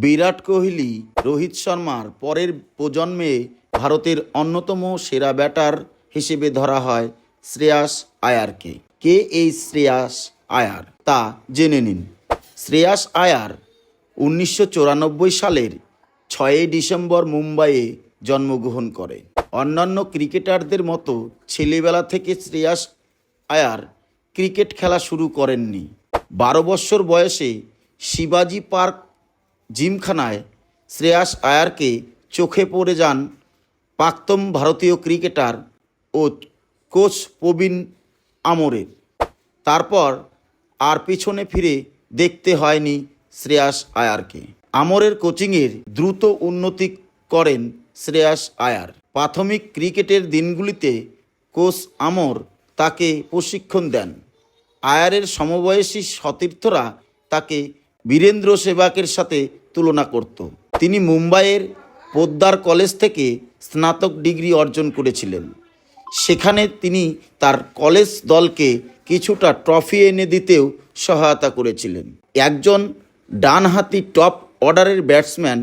বিরাট কোহলি, রোহিত শর্মার পরের প্রজন্মে ভারতের অন্যতম সেরা ব্যাটার হিসেবে ধরা হয় শ্রেয়াস আয়ারকে। কে এই শ্রেয়াস আয়ার? তা জেনে নিন। শ্রেয়াস আয়ার উনিশশো চুরানব্বই সালের ছয়ই ডিসেম্বর মুম্বাইয়ে জন্মগ্রহণ করে। অন্যান্য ক্রিকেটারদের মতো ছেলেবেলা থেকে শ্রেয়াস আয়ার ক্রিকেট খেলা শুরু করেননি। বারো বছর বয়সে শিবাজি পার্ক জিমখানায় শ্রেয়াস আয়ারকে চোখে পড়ে যান প্রাক্তন ভারতীয় ক্রিকেটার ও কোচ প্রবীণ আমরের। তারপর আর পিছনে ফিরে দেখতে হয়নি শ্রেয়াস আয়ারকে। আমরের কোচিংয়ের দ্রুত উন্নতি করেন শ্রেয়াস আয়ার। প্রাথমিক ক্রিকেটের দিনগুলিতে কোচ আমর তাকে প্রশিক্ষণ দেন। আয়ারের সমবয়সী সতীর্থরা তাকে বীরেন্দ্র সেবাকের সাথে তুলনা করত। তিনি মুম্বাইয়ের পোদ্দার কলেজ থেকে স্নাতক ডিগ্রি অর্জন করেছিলেন। সেখানে তিনি তার কলেজ দলকে কিছুটা ট্রফি এনে দিতেও সহায়তা করেছিলেন। একজন ডানহাতি টপ অর্ডারের ব্যাটসম্যান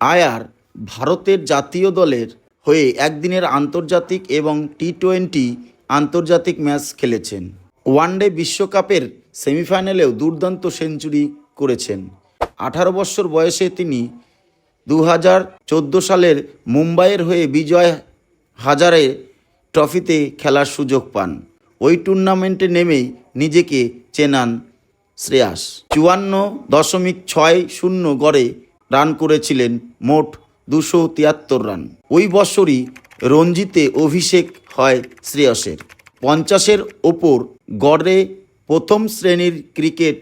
আয়ার ভারতের জাতীয় দলের হয়ে একদিনের আন্তর্জাতিক এবং টি টোয়েন্টি আন্তর্জাতিক ম্যাচ খেলেছেন। ওয়ানডে বিশ্বকাপের সেমিফাইনালেও দুর্দান্ত সেঞ্চুরি করেছেন। আঠারো বছর বয়সে তিনি দু হাজার চোদ্দ সালের মুম্বাইয়ের হয়ে বিজয় হাজারে ট্রফিতে খেলার সুযোগ পান। ওই টুর্নামেন্টে নেমেই নিজেকে চেনান শ্রেয়াস। চুয়ান্ন দশমিক ছয় শূন্য গড়ে রান করেছিলেন মোট দুশো তিয়াত্তর রান। ওই বছরই রঞ্জিতে অভিষেক হয় শ্রেয়সের। পঞ্চাশের ওপর গড়ে প্রথম শ্রেণির ক্রিকেট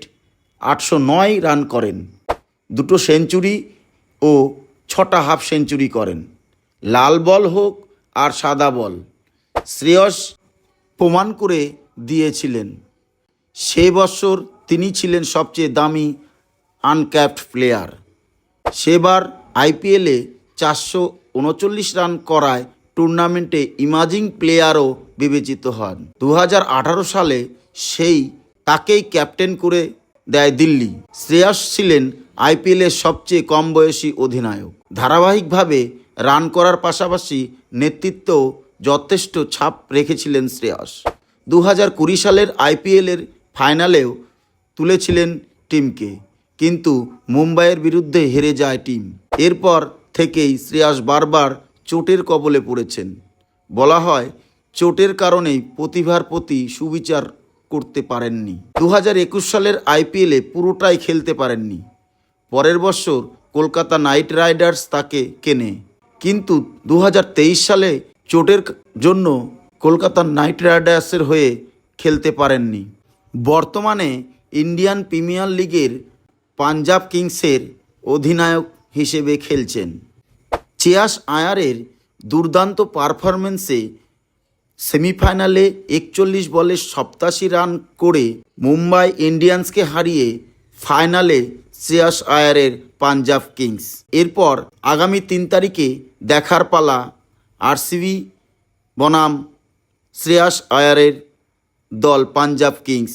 আটশো নয় রান করেন। দুটো সেঞ্চুরি ও ছটা হাফ সেঞ্চুরি করেন। লাল বল হোক আর সাদা বল, শ্রেয়স প্রমাণ করে দিয়েছিলেন। সে বছর তিনি ছিলেন সবচেয়ে দামি আনক্যাপড প্লেয়ার। সেবার আইপিএলে চারশো উনচল্লিশ রান করায় টুর্নামেন্টে ইমাজিং প্লেয়ারও বিবেচিত হন। দু হাজার আঠারো সালে সেই তাকেই ক্যাপ্টেন করে দেয় দিল্লি। শ্রেয়াস ছিলেন আইপিএলের সবচেয়ে কম বয়সী অধিনায়ক। ধারাবাহিকভাবে রান করার পাশাপাশি নেতৃত্বেও যথেষ্ট ছাপ রেখেছিলেন শ্রেয়াস। দু হাজার কুড়ি সালের আইপিএলের ফাইনালেও তুলেছিলেন টিমকে, কিন্তু মুম্বাইয়ের বিরুদ্ধে হেরে যায় টিম। এরপর থেকেই শ্রেয়াস বারবার চোটের কবলে পড়েছেন। বলা হয়, চোটের কারণেই প্রতিভার প্রতি সুবিচার করতে পারেননি। দু হাজার একুশ সালের আইপিএলে পুরোটাই খেলতে পারেননি। পরের বছর কলকাতা নাইট রাইডার্স তাকে কেনে। কিন্তু দু হাজার তেইশ সালে চোটের জন্য কলকাতা নাইট রাইডার্সের হয়ে খেলতে পারেননি। বর্তমানে ইন্ডিয়ান প্রিমিয়ার লিগের পাঞ্জাব কিংসের অধিনায়ক হিসেবে খেলছেন। চেয়াস আয়ারের দুর্দান্ত পারফরমেন্সে সেমিফাইনালে একচল্লিশ বলে সপ্তাশি রান করে মুম্বাই ইন্ডিয়ান্সকে হারিয়ে ফাইনালে শ্রেয়াস আয়ারের পাঞ্জাব কিংস। এরপর আগামী তিন তারিখে দেখার পালা আরসিবি বনাম শ্রেয়াস আয়ারের দল পাঞ্জাব কিংস।